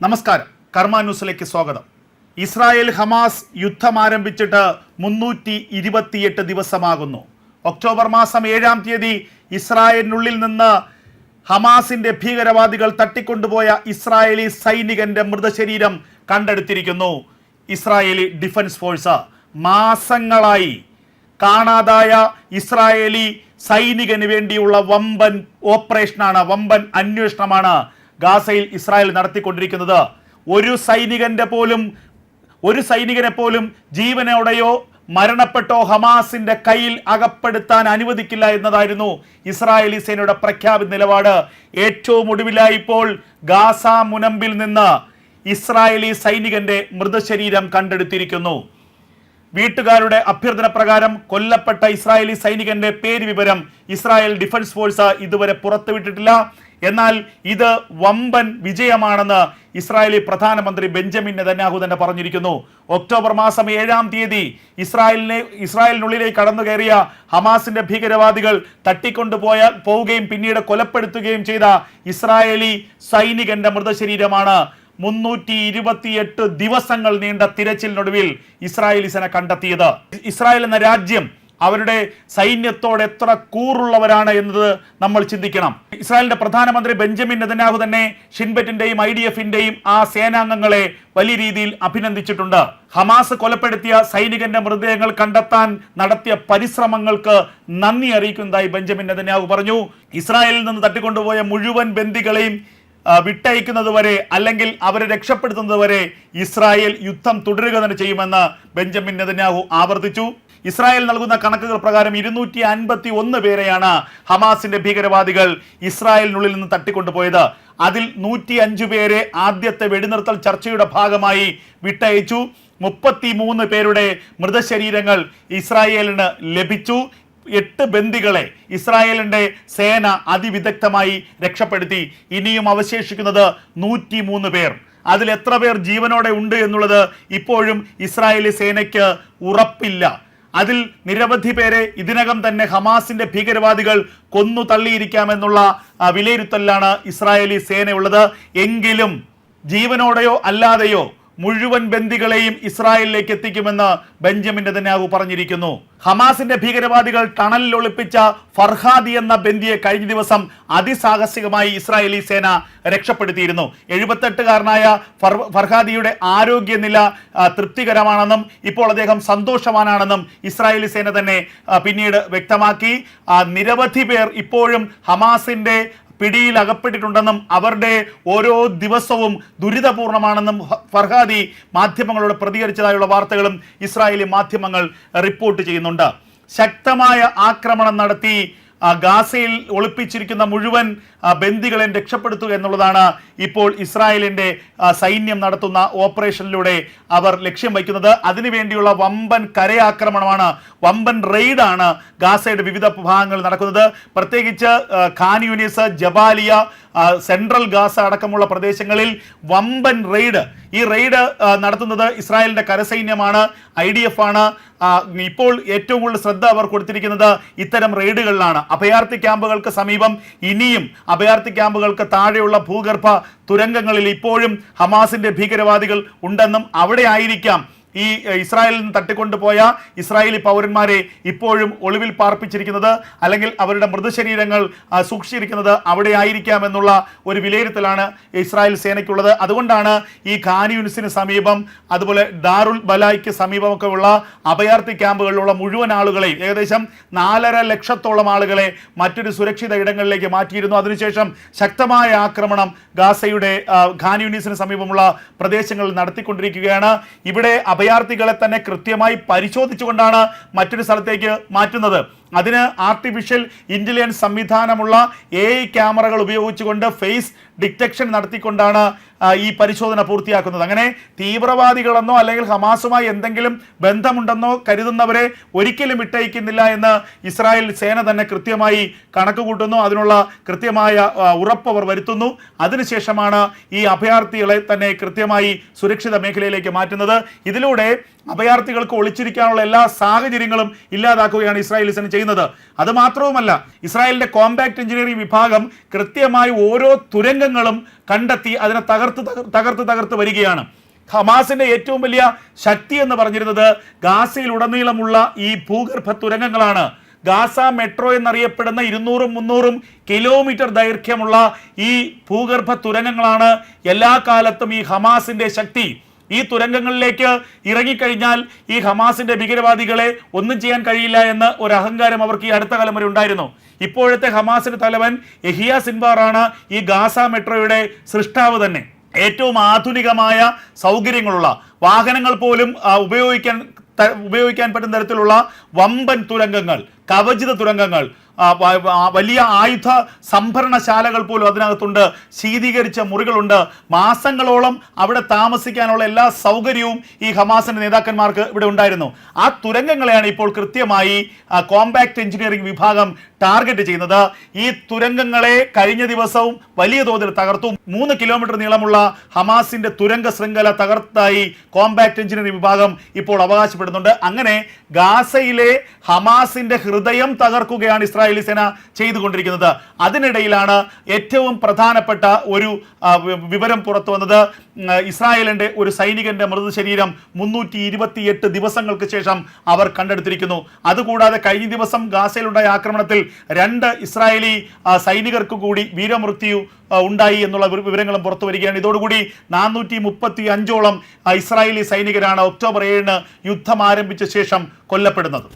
നമസ്കാരം. കർമ്മ ന്യൂസിലേക്ക് സ്വാഗതം. ഇസ്രായേൽ ഹമാസ് യുദ്ധം ആരംഭിച്ചിട്ട് മുന്നൂറ്റി ഇരുപത്തിയെട്ട് ദിവസമാകുന്നു. ഒക്ടോബർ മാസം ഏഴാം തീയതി ഇസ്രായേലിനുള്ളിൽ നിന്ന് ഹമാസിന്റെ ഭീകരവാദികൾ തട്ടിക്കൊണ്ടുപോയ ഇസ്രായേലി സൈനികന്റെ മൃതശരീരം കണ്ടെടുത്തിരിക്കുന്നു. Israeli defence force. മാസങ്ങളായി കാണാതായ ഇസ്രായേലി സൈനികന് വേണ്ടിയുള്ള വമ്പൻ ഓപ്പറേഷനാണ് വമ്പൻ അന്വേഷണമാണ് ഗാസയിൽ ഇസ്രായേൽ നടത്തിക്കൊണ്ടിരിക്കുന്നത്. ഒരു സൈനികന്റെ പോലും ഒരു സൈനികനെ പോലും ജീവനോടെയോ മരണപ്പെട്ടോ ഹമാസിന്റെ കയ്യിൽ അകപ്പെടുത്താൻ അനുവദിക്കില്ല എന്നതായിരുന്നു ഇസ്രായേലി സേനയുടെ പ്രഖ്യാപിത നിലപാട്. ഏറ്റവും ഒടുവിലായി ഇപ്പോൾ ഗാസ മുനമ്പിൽ നിന്ന് ഇസ്രായേലി സൈനികന്റെ മൃതശരീരം കണ്ടെടുത്തിരിക്കുന്നു. വീട്ടുകാരുടെ അഭ്യർത്ഥന പ്രകാരം കൊല്ലപ്പെട്ട ഇസ്രായേലി സൈനികന്റെ പേര് വിവരം ഇസ്രായേൽ ഡിഫൻസ് ഫോഴ്സ് ഇതുവരെ പുറത്തുവിട്ടിട്ടില്ല. എന്നാൽ ഇത് വമ്പൻ വിജയമാണെന്ന് ഇസ്രായേലി പ്രധാനമന്ത്രി ബെഞ്ചമിൻ നെതന്യാഹു തന്നെ പറഞ്ഞിരിക്കുന്നു. ഒക്ടോബർ മാസം ഏഴാം തീയതി ഇസ്രായേലിനെ ഇസ്രായേലിനുള്ളിലേക്ക് കടന്നു കയറിയ ഹമാസിന്റെ ഭീകരവാദികൾ തട്ടിക്കൊണ്ടുപോയ പോവുകയും പിന്നീട് കൊലപ്പെടുത്തുകയും ചെയ്ത ഇസ്രായേലി സൈനികന്റെ മൃതശരീരമാണ് മുന്നൂറ്റി ഇരുപത്തിയെട്ട് ദിവസങ്ങൾ നീണ്ട തിരച്ചിലിനൊടുവിൽ ഇസ്രായേലി സേന കണ്ടെത്തിയത്. ഇസ്രായേൽ എന്ന രാജ്യം അവരുടെ സൈന്യത്തോട് എത്ര കൂറുള്ളവരാണ് എന്നത് നമ്മൾ ചിന്തിക്കണം. ഇസ്രായേലിന്റെ പ്രധാനമന്ത്രി ബെഞ്ചമിൻ നെതന്യാഹു തന്നെ ഷിൻബെറ്റിന്റെയും ഐ ഡി എഫിന്റെയും ആ സേനാംഗങ്ങളെ വലിയ രീതിയിൽ അഭിനന്ദിച്ചിട്ടുണ്ട്. ഹമാസ് കൊലപ്പെടുത്തിയ സൈനികന്റെ മൃതദേഹങ്ങൾ കണ്ടെത്താൻ നടത്തിയ പരിശ്രമങ്ങൾക്ക് നന്ദി അറിയിക്കുന്നതായി ബെഞ്ചമിൻ നെതന്യാഹു പറഞ്ഞു. ഇസ്രായേലിൽ നിന്ന് തട്ടിക്കൊണ്ടുപോയ മുഴുവൻ ബന്ദികളെയും വിട്ടയക്കുന്നത് വരെ അല്ലെങ്കിൽ അവരെ രക്ഷപ്പെടുത്തുന്നത് വരെ ഇസ്രായേൽ യുദ്ധം തുടരുക തന്നെ ചെയ്യുമെന്ന് ബെഞ്ചമിൻ നെതന്യാഹു ആവർത്തിച്ചു. ഇസ്രായേൽ നൽകുന്ന കണക്കുകൾ പ്രകാരം ഇരുന്നൂറ്റി അൻപത്തി ഒന്ന് പേരെയാണ് ഹമാസിന്റെ ഭീകരവാദികൾ ഇസ്രായേലിനുള്ളിൽ നിന്ന് തട്ടിക്കൊണ്ടുപോയത്. അതിൽ നൂറ്റി അഞ്ചു പേരെ ആദ്യത്തെ വെടിനിർത്തൽ ചർച്ചയുടെ ഭാഗമായി വിട്ടയച്ചു. മുപ്പത്തി മൂന്ന് പേരുടെ മൃതശരീരങ്ങൾ ഇസ്രായേലിന് ലഭിച്ചു. എട്ട് ബന്ദികളെ ഇസ്രായേലിന്റെ സേന അതിവിദഗ്ധമായി രക്ഷപ്പെടുത്തി. ഇനിയും അവശേഷിക്കുന്നത് നൂറ്റി മൂന്ന് പേർ. അതിൽ എത്ര പേർ ജീവനോടെ ഉണ്ട് എന്നുള്ളത് ഇപ്പോഴും ഇസ്രായേലി സേനയ്ക്ക് ഉറപ്പില്ല. അതിൽ നിരവധി പേരെ ഇതിനകം തന്നെ ഹമാസിന്റെ ഭീകരവാദികൾ കൊന്നു തള്ളിയിരിക്കാമെന്നുള്ള വിലയിരുത്തലിലാണ് ഇസ്രായേലി സേനയുള്ളത്. എങ്കിലും ജീവനോടെയോ അല്ലാതെയോ മുഴുവൻ ബന്ദികളെയും ഇസ്രായേലിലേക്ക് എത്തിക്കുമെന്ന് ബെഞ്ചമിൻ നെതന്യാഹു പറഞ്ഞിരിക്കുന്നു. ഹമാസിന്റെ ഭീകരവാദികൾ ടണലിൽ ഒളിപ്പിച്ച ഫർഹാദി എന്ന ബന്ദിയെ കഴിഞ്ഞ ദിവസം അതിസാഹസികമായി ഇസ്രായേലി സേന രക്ഷപ്പെടുത്തിയിരുന്നു. എഴുപത്തെട്ടുകാരനായ ഫർ- ഫർഹാദിയുടെ ആരോഗ്യനില തൃപ്തികരമാണെന്നും ഇപ്പോൾ അദ്ദേഹം സന്തോഷവാനാണെന്നും ഇസ്രായേലി സേന തന്നെ പിന്നീട് വ്യക്തമാക്കി. നിരവധി പേർ ഇപ്പോഴും ഹമാസിന്റെ പിടിയിൽ അകപ്പെട്ടിട്ടുണ്ടെന്നും അവരുടെ ഓരോ ദിവസവും ദുരിതപൂർണമാണെന്നും ഫർഹാദി മാധ്യമങ്ങളോട് പ്രതികരിച്ചതായുള്ള വാർത്തകളും ഇസ്രായേലി മാധ്യമങ്ങൾ റിപ്പോർട്ട് ചെയ്യുന്നുണ്ട്. ശക്തമായ ആക്രമണം നടത്തി ഗാസയിൽ ഒളിപ്പിച്ചിരിക്കുന്ന മുഴുവൻ ബന്ദികളെയും രക്ഷപ്പെടുത്തുക എന്നുള്ളതാണ് ഇപ്പോൾ ഇസ്രായേലിന്റെ സൈന്യം നടത്തുന്ന ഓപ്പറേഷനിലൂടെ അവർ ലക്ഷ്യം വയ്ക്കുന്നത്. അതിനുവേണ്ടിയുള്ള വമ്പൻ കരയാക്രമണമാണ് വമ്പൻ റെയ്ഡാണ് ഗാസയുടെ വിവിധ ഭാഗങ്ങളിൽ നടക്കുന്നത്. പ്രത്യേകിച്ച് Khan Yunis Jabalia central Gaza അടക്കമുള്ള പ്രദേശങ്ങളിൽ വമ്പൻ റെയ്ഡ്. ഈ റെയ്ഡ് നടത്തുന്നത് ഇസ്രായേലിന്റെ കരസൈന്യമാണ് ഐ ഡി എഫ് ആണ്. ഇപ്പോൾ ഏറ്റവും കൂടുതൽ ശ്രദ്ധ അവർ കൊടുത്തിരിക്കുന്നത് ഇത്തരം റെയ്ഡുകളിലാണ്. അഭയാർത്ഥി ക്യാമ്പുകൾക്ക് സമീപം ഇനിയും അഭയാർത്ഥി ക്യാമ്പുകൾക്ക് താഴെയുള്ള ഭൂഗർഭ തുരങ്കങ്ങളിൽ ഇപ്പോഴും ഹമാസിന്റെ ഭീകരവാദികൾ ഉണ്ടെന്നും അവിടെ ആയിരിക്കാം ഈ ഇസ്രായേലിൽ നിന്ന് തട്ടിക്കൊണ്ടുപോയ ഇസ്രായേലി പൗരന്മാരെ ഇപ്പോഴും ഒളിവിൽ പാർപ്പിച്ചിരിക്കുന്നത് അല്ലെങ്കിൽ അവരുടെ മൃതശരീരങ്ങൾ സൂക്ഷിച്ചിരിക്കുന്നത് അവിടെ ആയിരിക്കാം എന്നുള്ള ഒരു വിലയിരുത്തലാണ് ഇസ്രായേൽ സേനയ്ക്കുള്ളത്. അതുകൊണ്ടാണ് ഈ ഖാൻ യൂണിസിന് സമീപം അതുപോലെ ദാറുൽ ബലായ്ക്ക് സമീപമൊക്കെ ഉള്ള അഭയാർത്ഥി ക്യാമ്പുകളിലുള്ള മുഴുവൻ ആളുകളെയും ഏകദേശം നാലര ലക്ഷത്തോളം ആളുകളെ മറ്റൊരു സുരക്ഷിത ഇടങ്ങളിലേക്ക് മാറ്റിയിരുന്നു. അതിനുശേഷം ശക്തമായ ആക്രമണം ഗാസയുടെ ഖാൻ യൂണിസിന് സമീപമുള്ള പ്രദേശങ്ങളിൽ നടത്തിക്കൊണ്ടിരിക്കുകയാണ്. ഇവിടെ അഭയാർത്ഥികളെ തന്നെ കൃത്യമായി പരിശോധിച്ചുകൊണ്ടാണ് മറ്റൊരു സ്ഥലത്തേക്ക് മാറ്റുന്നത്. അതിന് ആർട്ടിഫിഷ്യൽ ഇന്റലിജൻസ് സംവിധാനമുള്ള എ ഐ ക്യാമറകൾ ഉപയോഗിച്ചുകൊണ്ട് ഫേസ് ഡിറ്റക്ഷൻ നടത്തിക്കൊണ്ടാണ് ഈ പരിശോധന പൂർത്തിയാക്കുന്നത്. അങ്ങനെ തീവ്രവാദികളെന്നോ അല്ലെങ്കിൽ ഹമാസുമായി എന്തെങ്കിലും ബന്ധമുണ്ടെന്നോ കരുതുന്നവരെ ഒരിക്കലും വിട്ടയക്കുന്നില്ല എന്ന് ഇസ്രായേൽ സേന തന്നെ കൃത്യമായി കണക്ക് കൂട്ടുന്നു അതിനുള്ള കൃത്യമായ ഉറപ്പ് അവർ വരുത്തുന്നു. അതിനുശേഷമാണ് ഈ അഭയാർത്ഥികളെ തന്നെ കൃത്യമായി സുരക്ഷിത മേഖലയിലേക്ക് മാറ്റുന്നത്. ഇതിലൂടെ അഭയാർത്ഥികൾക്ക് ഒളിച്ചിരിക്കാനുള്ള എല്ലാ സാഹചര്യങ്ങളും ഇല്ലാതാക്കുകയാണ് ഇസ്രായേൽ സേന ചെയ്യുന്നത്. അത് മാത്രവുമല്ല ഇസ്രായേലിന്റെ കോമ്പാക്ട് എഞ്ചിനീയറിംഗ് വിഭാഗം കൃത്യമായി ഓരോ തുരങ്കങ്ങളും കണ്ടെത്തി അതിനെ തകർത്ത് തകർ- തകർത്ത് തകർത്ത് വരികയാണ്. ഹമാസിന്റെ ഏറ്റവും വലിയ ശക്തി എന്ന് പറഞ്ഞിരുന്നത് ഗാസയിൽ ഉടനീളമുള്ള ഈ ഭൂഗർഭ തുരങ്കങ്ങളാണ്. ഗാസ മെട്രോ എന്നറിയപ്പെടുന്ന ഇരുന്നൂറും മുന്നൂറും കിലോമീറ്റർ ദൈർഘ്യമുള്ള ഈ ഭൂഗർഭ തുരങ്കങ്ങളാണ് എല്ലാ കാലത്തും ഈ ഹമാസിന്റെ ശക്തി. ഈ തുരങ്കങ്ങളിലേക്ക് ഇറങ്ങിക്കഴിഞ്ഞാൽ ഈ ഹമാസിന്റെ ഭീകരവാദികളെ ഒന്നും ചെയ്യാൻ കഴിയില്ല എന്ന് ഒരു അഹങ്കാരം അവർക്ക് ഈ അടുത്ത കാലം വരെ ഉണ്ടായിരുന്നു. ഇപ്പോഴത്തെ ഹമാസിന്റെ തലവൻ എഹിയ സിൻവാറാണ് ഈ ഗാസ മെട്രോയുടെ സൃഷ്ടാവ് തന്നെ. ഏറ്റവും ആധുനികമായ സൗകര്യങ്ങളുള്ള വാഹനങ്ങൾ പോലും ഉപയോഗിക്കാൻ ഉപയോഗിക്കാൻ പറ്റുന്ന തരത്തിലുള്ള വമ്പൻ തുരങ്കങ്ങൾ കവചിത തുരങ്കങ്ങൾ വലിയ ആയുധ സംഭരണശാലകൾ പോലും അതിനകത്തുണ്ട്. ശീതീകരിച്ച മുറികളുണ്ട്. മാസങ്ങളോളം അവിടെ താമസിക്കാനുള്ള എല്ലാ സൗകര്യവും ഈ ഹമാസിന്റെ നേതാക്കന്മാർക്ക് ഇവിടെ ഉണ്ടായിരുന്നു. ആ തുരങ്കങ്ങളെയാണ് ഇപ്പോൾ കൃത്യമായി കോമ്പാക്ട് എഞ്ചിനീയറിംഗ് വിഭാഗം ടാർഗറ്റ് ചെയ്യുന്നത്. ഈ തുരങ്കങ്ങളെ കഴിഞ്ഞ ദിവസവും വലിയ തോതിൽ തകർത്തു. മൂന്ന് കിലോമീറ്റർ നീളമുള്ള ഹമാസിന്റെ തുരങ്ക ശൃംഖല തകർത്തായി കോമ്പാക്ട് എഞ്ചിനീയറിംഗ് വിഭാഗം ഇപ്പോൾ അവകാശപ്പെടുന്നുണ്ട്. അങ്ങനെ ഗാസയിലെ ഹമാസിന്റെ ഹൃദയം തകർക്കുകയാണ് ഇസ്രായേലി സേന ചെയ്തുകൊണ്ടിരിക്കുന്നത്. അതിനിടയിലാണ് ഏറ്റവും പ്രധാനപ്പെട്ട ഒരു വിവരം പുറത്തു വന്നത്. ഇസ്രായേലിന്റെ ഒരു സൈനികന്റെ മൃതശരീരം മുന്നൂറ്റി ഇരുപത്തിയെട്ട് ദിവസങ്ങൾക്ക് ശേഷം അവർ കണ്ടെടുത്തിരിക്കുന്നു. അതുകൂടാതെ കഴിഞ്ഞ ദിവസം ഗാസയിലുണ്ടായ ആക്രമണത്തിൽ രണ്ട് ഇസ്രായേലി സൈനികർക്ക് കൂടി വീരമൃത്യു ഉണ്ടായി എന്നുള്ള വിവരങ്ങളും പുറത്തു വരികയാണ്. ഇതോടുകൂടി നാനൂറ്റി മുപ്പത്തി അഞ്ചോളം ഇസ്രായേലി സൈനികരാണ് ഒക്ടോബർ ഏഴിന് യുദ്ധം ആരംഭിച്ച ശേഷം കൊല്ലപ്പെടുന്നത്.